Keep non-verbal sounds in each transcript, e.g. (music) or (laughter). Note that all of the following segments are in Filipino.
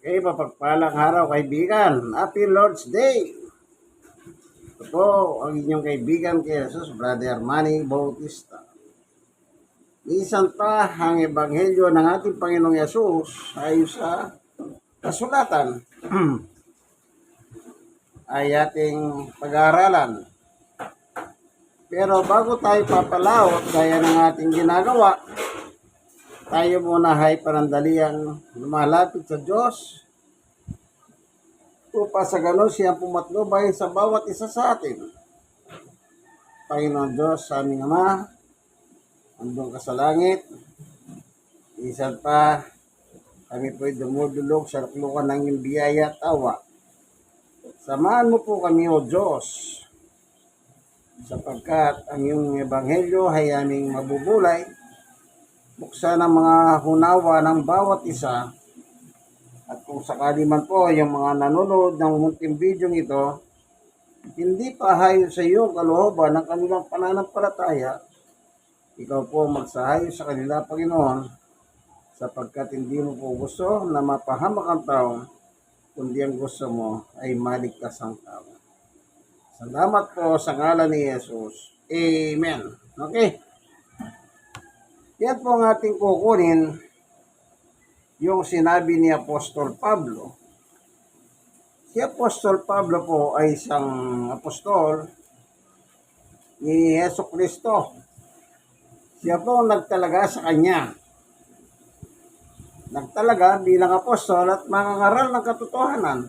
Okay, mapagpalang araw kaibigan. Happy Lord's Day! Ito po ang inyong kaibigan kay Jesus, Brother Manny Bautista. Minsan pa ang ebanghelyo ng ating Panginoong Yesus ay sa kasulatan (clears throat) ay ating pag-aaralan. Pero bago tayo papalaot gaya ng ating ginagawa, tayo muna ay panandaliang lumalapit sa Diyos upang sa ganon siya pumatnubay sa bawat isa sa atin. Panginoon Diyos, sa aming Ama, andun ka sa langit, isan pa, kami po'y dumudulog sa luklukan ng iyong biyaya at awa. Samahan mo po kami, O Diyos, sapagkat ang iyong ebanghelyo ay aming mabubulay buksan ang mga hunawa ng bawat isa at kung sakali man po yung mga nanonood ng munting video ito hindi pa hayo sa iyo kalooban ng kanilang pananampalataya ikaw po magsahayo sa kanila Panginoon sapagkat hindi mo po gusto na mapahamak ang tao kundi ang gusto mo ay maligtas ang tao Salamat po sa ngalan ni Jesus. Amen. Okay. Yan po ang ating kukunin yung sinabi ni Apostol Pablo. Si Apostol Pablo po ay isang apostol ni Yeso Kristo. Siya po ang nagtalaga sa kanya. Nagtalaga bilang apostol at mangangaral ng katotohanan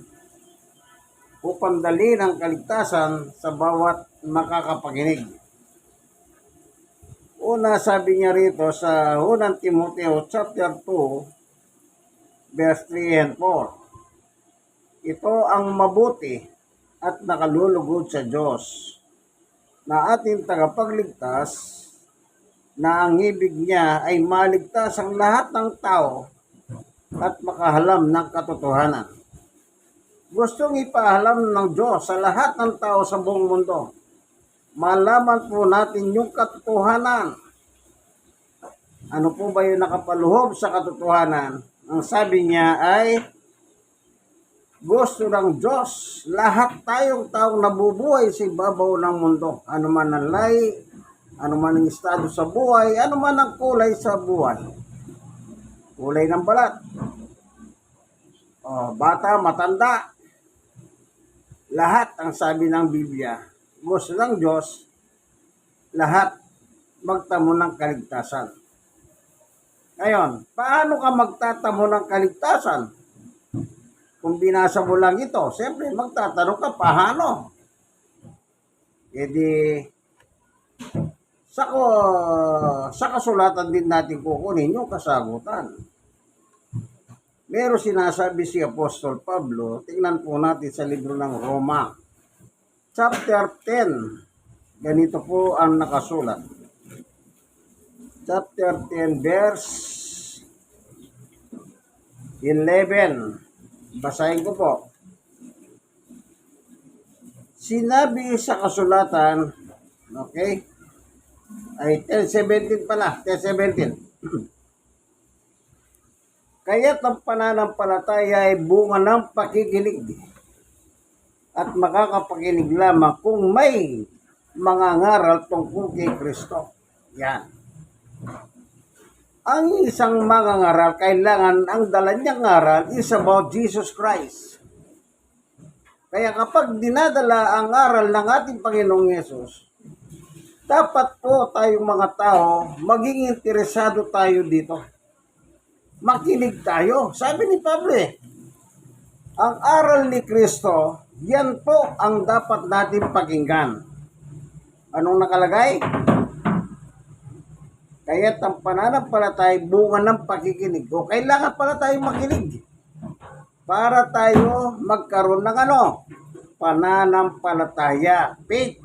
upang dalhin ang kaligtasan sa bawat makakapakinig. Una sabi niya rito sa unang Timoteo chapter 2 verse 3 and 4. Ito ang mabuti at nakalulugod sa Diyos na ating tagapagligtas na ang ibig niya ay maligtas ang lahat ng tao at makahalam ng katotohanan. Gustong ipaalam ng Diyos sa lahat ng tao sa buong mundo malaman po natin yung katotohanan. Ano po ba yung nakapaluhob sa katotohanan? Ang sabi niya ay, gusto ng Diyos, lahat tayong taong nabubuhay sa ibabaw ng mundo. Ano man ang lay, ano man ang estado sa buhay, ano man ang kulay sa buhay. Kulay ng balat. O, bata, matanda. Lahat ang sabi ng Biblia gusto ng Diyos, lahat magtamo ng kaligtasan. Ngayon, paano ka magtatamo ng kaligtasan? Kung binasa mo lang ito, siyempre magtatanong ka, paano? E di, sa, ko, sa kasulatan din natin kukunin yung kasagutan. Meron sinasabi si Apostol Pablo, tingnan po natin sa libro ng Roma chapter 10. Ganito po ang nakasulat. Chapter 10 verse 11. Basahin ko po. Sinabi sa kasulatan, okay, ay 10.17 pala, 10.17. (clears throat) Kaya't ang pananampalataya ay bunga ng pakikinig at makakapakinig lamang kung may mga ngaral tungkol kay Kristo. Yan. Ang isang mga ngaral, kailangan ang dala niyang ngaral is about Jesus Christ. Kaya kapag dinadala ang ngaral ng ating Panginoong Yesus, dapat po tayong mga tao, maging interesado tayo dito. Makinig tayo. Sabi ni Pablo eh, ang aral ni Kristo, yan po ang dapat natin pakinggan. Anong nakalagay? Kaya't ang pananampalatay bunga ng pakikinig. O kailangan pala tayo makinig. Para tayo magkaroon ng ano? Pananampalataya. Faith.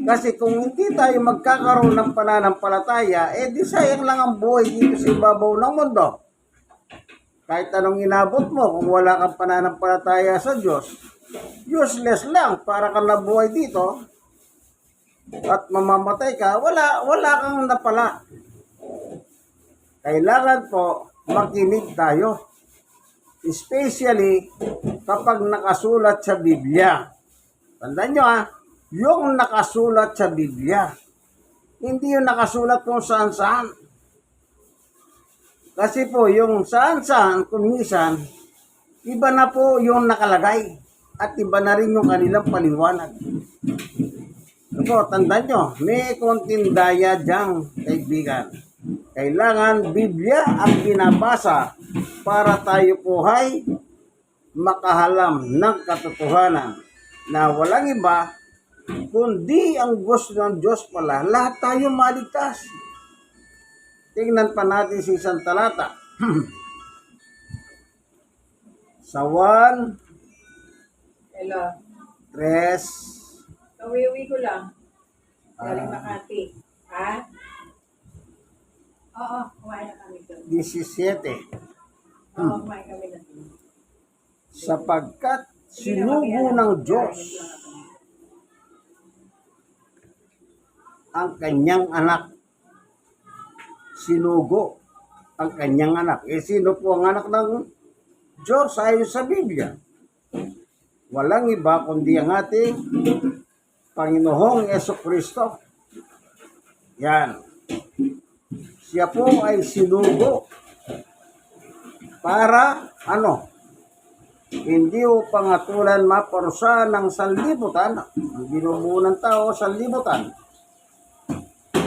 Kasi kung hindi tayo magkakaroon ng pananampalataya, eh di sayang lang ang buhay dito sa ibabaw ng mundo. Kahit anong inabot mo, kung wala kang pananampalataya sa Diyos, useless lang para kang nabuhay dito at mamamatay ka, wala, wala kang napala. Kailangan po makinig tayo. Especially kapag nakasulat sa Biblia. Tandaan nyo ha, yung nakasulat sa Biblia. Hindi yung nakasulat kung saan saan. Kasi po, yung saan saan, kung minsan, iba na po yung nakalagay. At iba na rin yung kanilang paliwanag. Ako, tandaan nyo, may konting daya dyan, kaibigan. Kailangan Biblia ang binabasa para tayo po ay makahalam ng katotohanan na walang iba kundi ang gusto ng Diyos pala, lahat tayo maligtas. Tingnan pa natin si isang talata. (clears throat) Sa 1, Hello. 3, Kawiwi ko lang. Galing Ah. Makati. Ha? Oo, kumain na kami doon. 17. Oo, kumain kami na doon. Sapagkat sinugo ng Diyos ang kanyang anak. Sinugo ang kanyang anak. Eh, sino po ang anak ng Diyos ayon sa Biblia? Walang iba kundi ang ating Panginoong Yeso Kristo. Yan. Siya po ay sinugo para ano? Hindi o pangatulan maparusa ng sanlibutan, ang binubuo ng tao sanlibutan,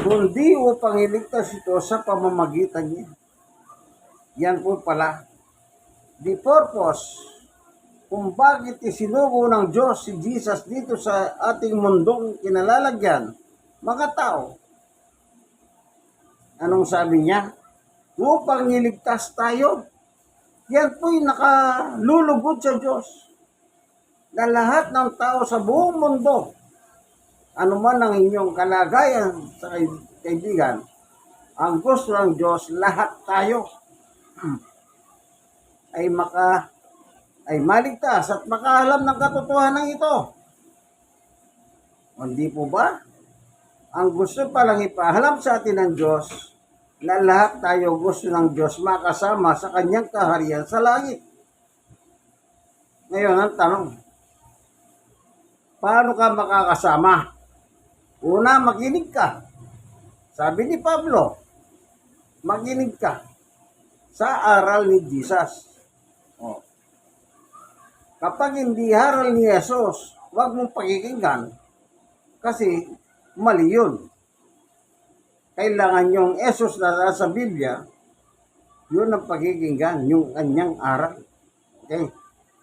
kundi upang iligtas ito sa pamamagitan niya. Yan po pala. The purpose kung bakit isinugo ng Diyos si Jesus dito sa ating mundong kinalalagyan, mga tao. Anong sabi niya? Upang iligtas tayo. Yan po'y nakalulugod sa Diyos. Na lahat ng tao sa buong mundo, anuman ang inyong kalagayan sa kaibigan, ang gusto ng Diyos, lahat tayo (clears throat) ay maka ay maligtas at makaalam ng katotohanan ito. Hindi po ba? Ang gusto palang ipahalam sa atin ng Diyos na lahat tayo gusto ng Diyos makasama sa kanyang kaharian sa langit. Ngayon, ang tanong, paano ka makakasama? Una, makinig ka. Sabi ni Pablo, makinig ka sa aral ni Jesus. Oh. Kapag hindi aral ni Jesus, huwag mong pakikinggan kasi mali yun. Kailangan yung Jesus na nasa Biblia, yun ang pakikinggan, yung kanyang aral. Okay?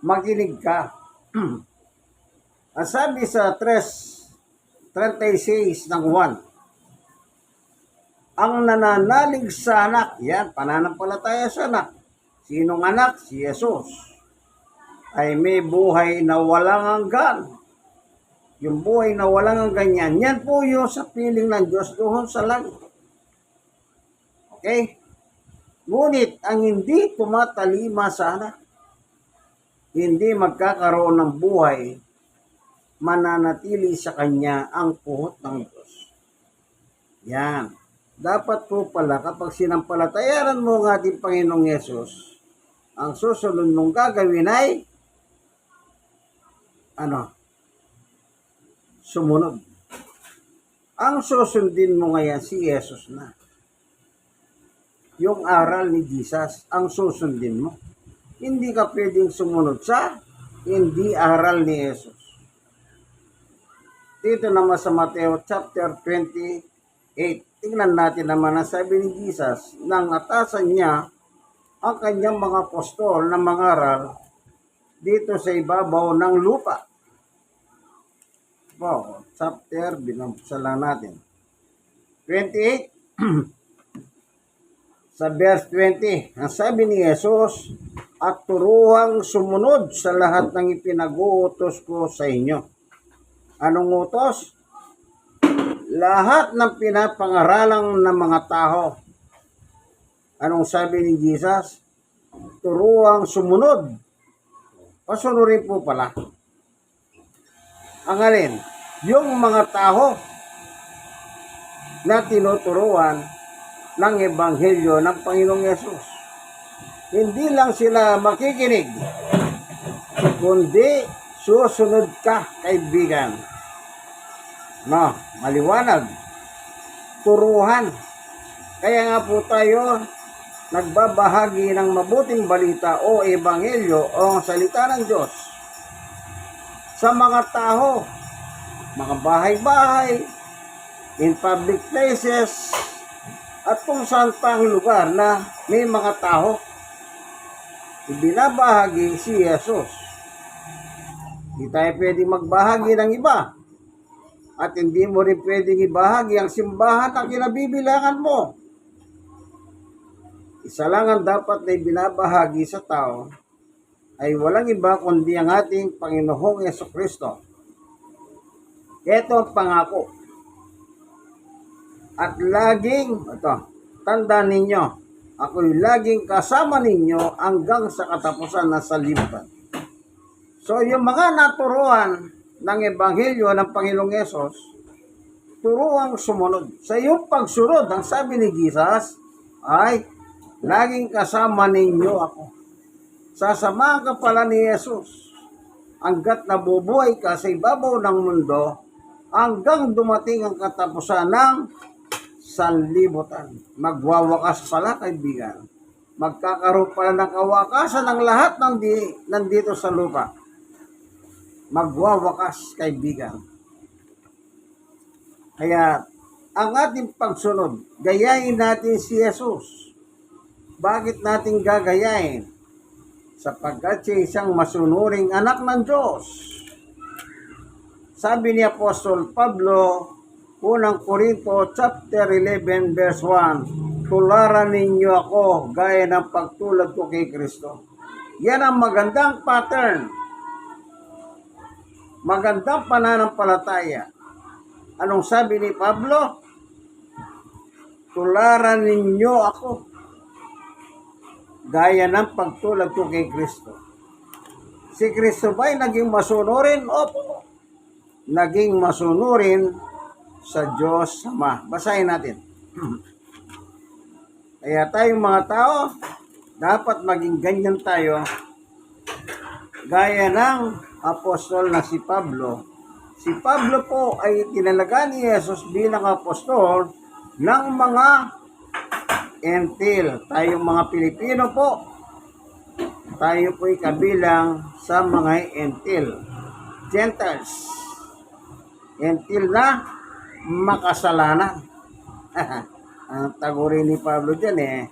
Makinig ka. (clears throat) Ang sabi sa 3.36 ng 1, ang nananalig sa anak, yan, pananampalataya sa anak. Sinong anak? Si Jesus. Ay may buhay na walang hanggan. Yung buhay na walang hanggan yan, yan po yung sa piling ng Diyos doon sa langit. Okay? Ngunit ang hindi tumatalima sa anak, hindi magkakaroon ng buhay, mananatili sa kanya ang puhot ng Diyos. Yan. Dapat po pala kapag sinampalatayaran mo ang ating Panginoong Yesus, ang susunod mong gagawin ay ano? Sumunod. Ang susundin mo ngayon si Yesus na. Yung aral ni Jesus, ang susundin mo. Hindi ka pwedeng sumunod sa hindi aral ni Jesus. Dito naman sa Mateo chapter 28, tingnan natin naman ang sabi ni Jesus, nang atasan niya ang kanyang mga apostol na mangaral dito sa ibabaw ng lupa. Po, chapter, binabuksan lang natin. 28, (clears throat) sa verse 20, ang sabi ni Jesus, at turuhang sumunod sa lahat ng ipinag-uutos ko sa inyo. Anong utos? Lahat ng pinapangaralang ng mga tao. Anong sabi ni Jesus? Turuhang sumunod. Pasunurin po pala. Ang alin? Yung mga tao na tinuturuan ng Ebanghelyo ng Panginoong Yesus. Hindi lang sila makikinig, kundi susunod ka, kaibigan. No, maliwanag. Turuhan. Kaya nga po tayo nagbabahagi ng mabuting balita o ebanghelyo o salita ng Diyos sa mga tao, mga bahay-bahay, in public places, at kung saan pang lugar na may mga tao. Ibinabahagi si Jesus. Hindi tayo pwedeng magbahagi ng iba. At hindi mo rin pwedeng ibahagi ang simbahan na kinabibilangan mo. Isa lang ang dapat na ibinabahagi sa tao ay walang iba kundi ang ating Panginoong Yeso Kristo. Ito ang pangako. At laging, ito, tandaan ninyo, ako'y laging kasama ninyo hanggang sa katapusan na sa libutan. So, yung mga naturuan ng Ebanghelyo ng Panginoong Yesus, turuang sumunod. Sa iyong pagsunod, ang sabi ni Jesus, ay, laging kasama ninyo ako. Sasamahan ka pala ni Jesus hanggat nabubuhay ka sa ibabaw ng mundo hanggang dumating ang katapusan ng sanlibutan. Magwawakas pala, kaibigan. Magkakaroon pala ng kawakasan ng lahat ng di, nandito sa lupa. Magwawakas, kaibigan. Kaya, ang ating pagsunod, gayahin natin si Jesus. Bakit natin gagayahin? Sapagkat siya isang masunuring anak ng Diyos. Sabi ni Apostol Pablo, unang Korinto chapter 11 verse 1, tularan ninyo ako gaya ng pagtulad ko kay Kristo. Yan ang magandang pattern. Magandang pananampalataya. Anong sabi ni Pablo? Tularan ninyo ako gaya ng pagtulad ko kay Kristo. Si Kristo ba'y naging masunurin? Opo. Naging masunurin sa Diyos Ama. Basahin natin. (clears throat) Kaya tayong mga tao, dapat maging ganyan tayo. Gaya ng apostol na si Pablo. Si Pablo po ay tinalaga ni Jesus bilang apostol ng mga entil. Tayong mga Pilipino po, tayo po'y kabilang sa mga entil. Gentiles. Entil na makasalanan. (laughs) Ang taguri ni Pablo dyan eh,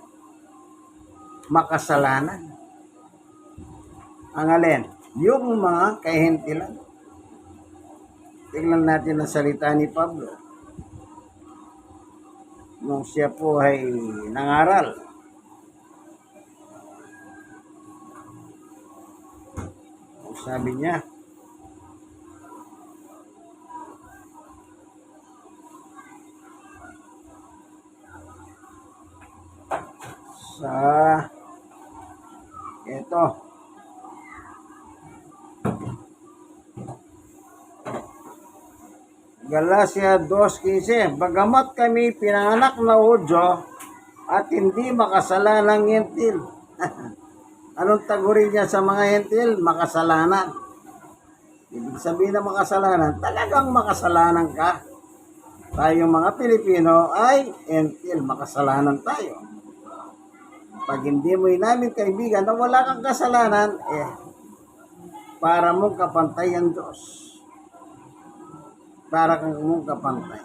makasalanan. Ang alin? Yung mga kahentilan. Tingnan natin ang salita ni Pablo nung siya po ay nangaral. Ang Sabi niya, Galacia 2.15 Bagamat kami pinanganak na udyo at hindi makasalanang yentil. (laughs) Anong taguri niya sa mga yentil? Makasalanan. Ibig sabihin ng makasalanan, talagang makasalanan ka. Tayong mga Pilipino ay yentil, makasalanan tayo. Pag hindi mo inamin kaibigan na wala kang kasalanan, eh, para mong kapantay ang Diyos para kang mong kapantay.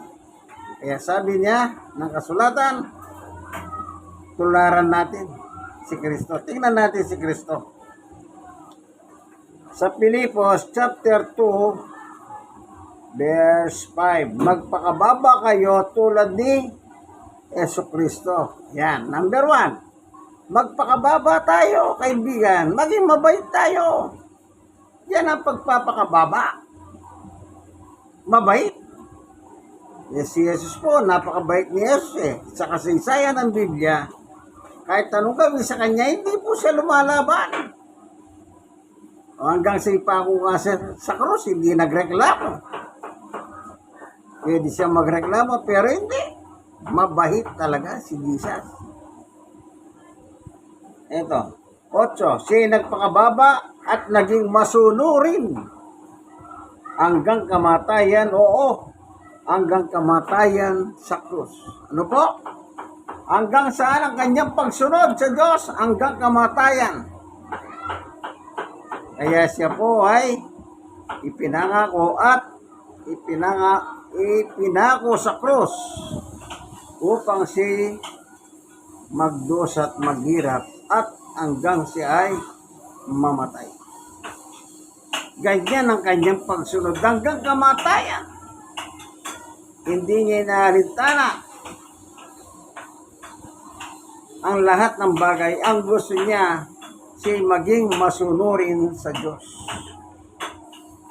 Kaya sabi niya ng kasulatan, tularan natin si Kristo. Tingnan natin si Kristo. Sa Pilipos chapter 2 verse 5, magpakababa kayo tulad ni Yeso Kristo. Yan, number 1. Magpakababa tayo, kaibigan. Maging mabait tayo. Yan ang pagpapakababa mabait. Yes, si Jesus po, napakabait ni Jesus eh. Sa kasaysayan ng Biblia, kahit tanong gawin sa kanya, hindi po siya lumalaban. O hanggang sa ipako nga sa, sa krus, hindi nagreklamo. Pwede siya magreklamo, pero hindi. Mabait talaga si Jesus. Eto, 8. Siya nagpakababa at naging masunurin hanggang kamatayan, oo, hanggang kamatayan sa krus. Ano po? Hanggang saan ang kanyang pagsunod sa Diyos? Hanggang kamatayan. Kaya siya po ay ipinangako at ipinanga, ipinako sa krus upang si magdos at maghirap at hanggang siya ay mamatay. Ganyan ang kanyang pagsunod hanggang kamatayan. Hindi niya inaalintana ang lahat ng bagay. Ang gusto niya si maging masunurin sa Diyos.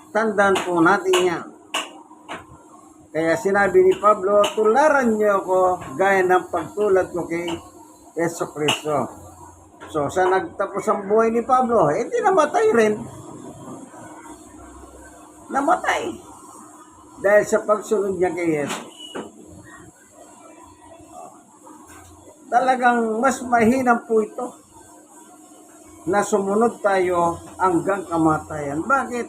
Tandaan po natin yan. Kaya sinabi ni Pablo, tularan niyo ako gaya ng pagtulad ko kay Yeso Cristo. So, sa nagtapos ang buhay ni Pablo, eh di namatay rin. Namatay. Dahil sa pagsunod niya kay Yeso. Talagang mas mahinam po ito na sumunod tayo hanggang kamatayan. Bakit?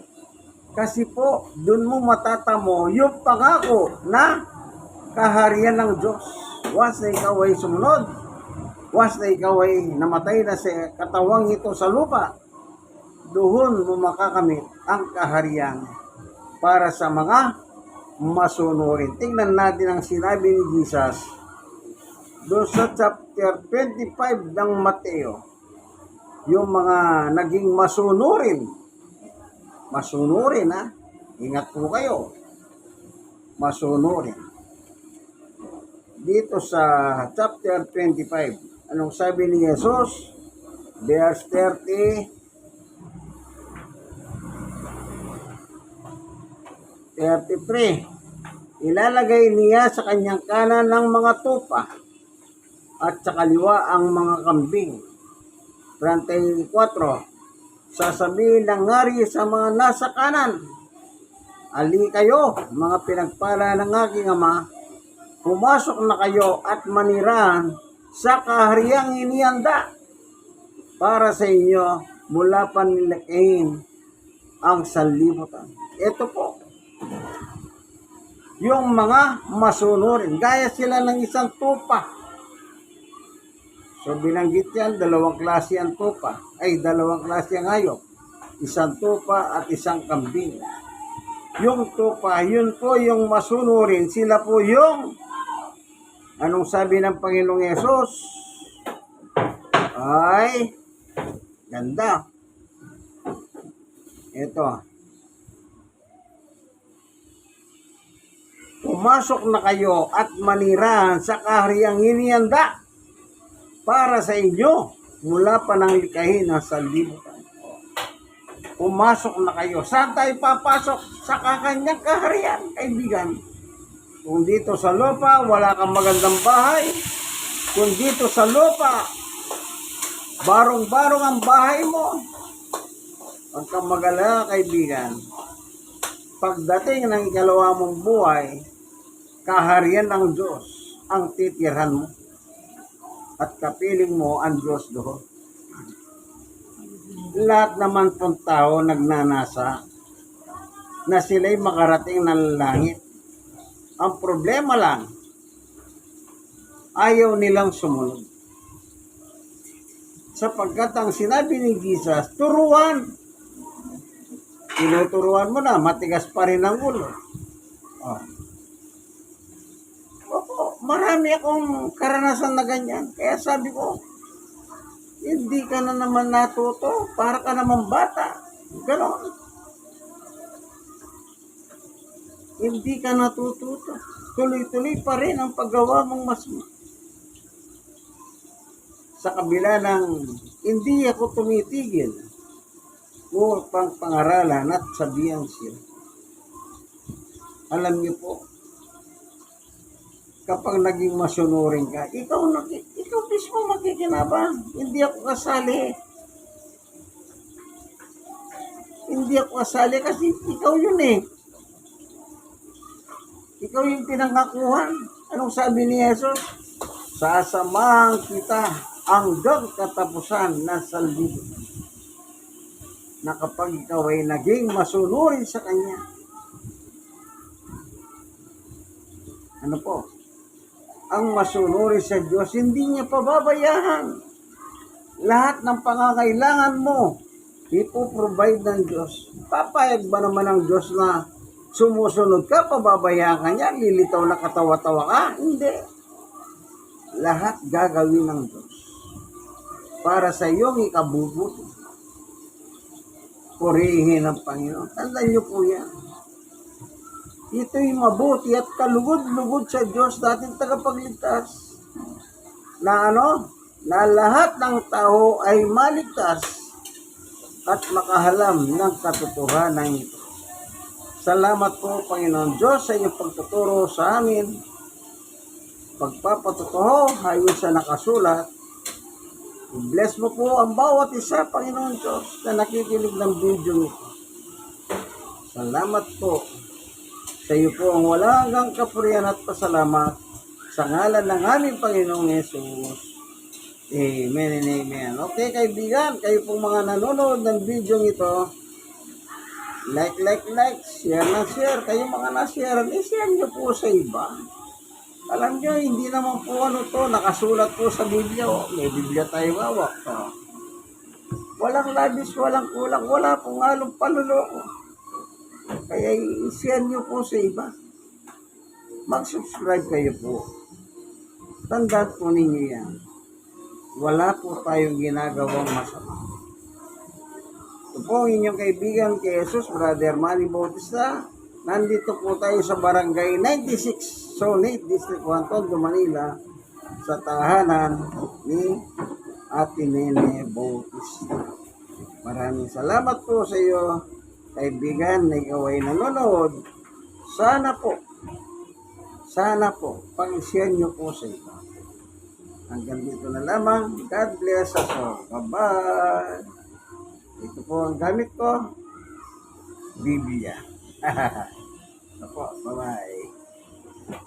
Kasi po, dun mo matatamo yung pangako na kaharian ng Diyos. Once na ikaw ay sumunod, once na ikaw ay namatay na sa katawang ito sa lupa, doon mo makakamit ang kaharian para sa mga masunurin. Tingnan natin ang sinabi ni Jesus doon sa chapter 25 ng Mateo. Yung mga naging masunurin masunurin ha. Ingat po kayo. Masunurin. Dito sa chapter 25, anong sabi ni Jesus? Verse 30, 33. Ilalagay niya sa kanyang kanan ng mga tupa at sa kaliwa ang mga kambing. 34 sasabihin ng ngari sa mga nasa kanan, Ali kayo, mga pinagpala ng aking ama, pumasok na kayo at manirahan sa kahariang inihanda para sa inyo mula pa nilakain ang sanlibutan. Ito po, yung mga masunurin, gaya sila ng isang tupa. So binanggit yan, dalawang klase ang tupa. Ay, dalawang klase ang hayop. Isang tupa at isang kambing. Yung tupa, yun po yung masunurin. Sila po yung, anong sabi ng Panginoong Yesus? Ay, ganda. Ito. Pumasok na kayo at manirahan sa kahariang inihanda para sa inyo mula pa ng likahin ng sanlibutan. Pumasok na kayo. Saan tayo papasok? Sa kakanyang kaharian, kaibigan. Kung dito sa lupa, wala kang magandang bahay. Kung dito sa lupa, barong-barong ang bahay mo. Kang magalala, kaibigan. Pagdating ng ikalawa mong buhay, kaharian ng Diyos ang titirhan mo at kapiling mo ang Diyos doon. Lahat naman pong tao nagnanasa na sila'y makarating ng langit. Ang problema lang, ayaw nilang sumunod. Sapagkat ang sinabi ni Jesus, turuan. Tinuturuan mo na, matigas pa rin ang ulo. Oh. Marami akong karanasan na ganyan. Kaya sabi ko, hindi ka na naman natuto, para ka naman bata. Ganon. Hindi ka natututo. Tuloy-tuloy pa rin ang paggawa mong masama. Sa kabila ng hindi ako tumitigil upang pangaralan at sabihan siya. Alam niyo po, kapag naging masunurin ka, ikaw, ikaw mismo makikinabang. Hindi ako kasali. Hindi ako kasali kasi ikaw yun eh. Ikaw yung pinangakuhan. Anong sabi ni Jesus? Sasamahan kita hanggang katapusan ng salbido na kapag ikaw ay naging masunurin sa Kanya, ano po, ang masunurin sa Diyos, hindi niya pababayaan. Lahat ng pangangailangan mo, ipoprovide ng Diyos. Papayag ba naman ng Diyos na sumusunod ka, pababayaan ka niya, lilitaw na katawa-tawa ka? Hindi. Lahat gagawin ng Diyos para sa iyong ikabubuti. Purihin ang Panginoon. Tandaan niyo po yan. Ito'y mabuti at kalugod-lugod sa Diyos dating tagapagligtas. Na ano? Na lahat ng tao ay maligtas at makahalam ng katotohanan ito. Salamat po, Panginoon Diyos, sa inyong pagtuturo sa amin. Pagpapatotoo, ayon sa nakasulat. Bless mo po ang bawat isa, Panginoon Diyos, na nakikinig ng video nito. Salamat po. Sa iyo po ang wala hanggang kapurihan at pasalamat sa ngalan ng aming Panginoong Yesus. Amen and amen. Okay, kaibigan, kayo pong mga nanonood ng video ito, like, like, like, share na share. Kayo mga na-share, i-share nyo po sa iba. Alam nyo, hindi naman po ano to, nakasulat po sa Biblia. May Biblia tayo hawak. Oh. Walang labis, walang kulang, wala pong halong panuloko. Kaya i-share nyo po sa iba. Mag-subscribe kayo po. Tandaan po ninyo yan. Wala po tayong ginagawang masama. Ito po inyong kaibigan kay Jesus, Brother Manny Bautista. Nandito po tayo sa Barangay 96, Sonit, District 1, Tondo, Manila, sa tahanan ni Ate Nene Bautista. Maraming salamat po sa iyo, kaibigan na ikaw ay nanonood. Sana po, sana po, pang-share nyo po sa iba. Hanggang dito na lamang. God bless us all. Bye-bye. Ito po ang gamit ko. Biblia. (laughs) Ito po. Bye-bye.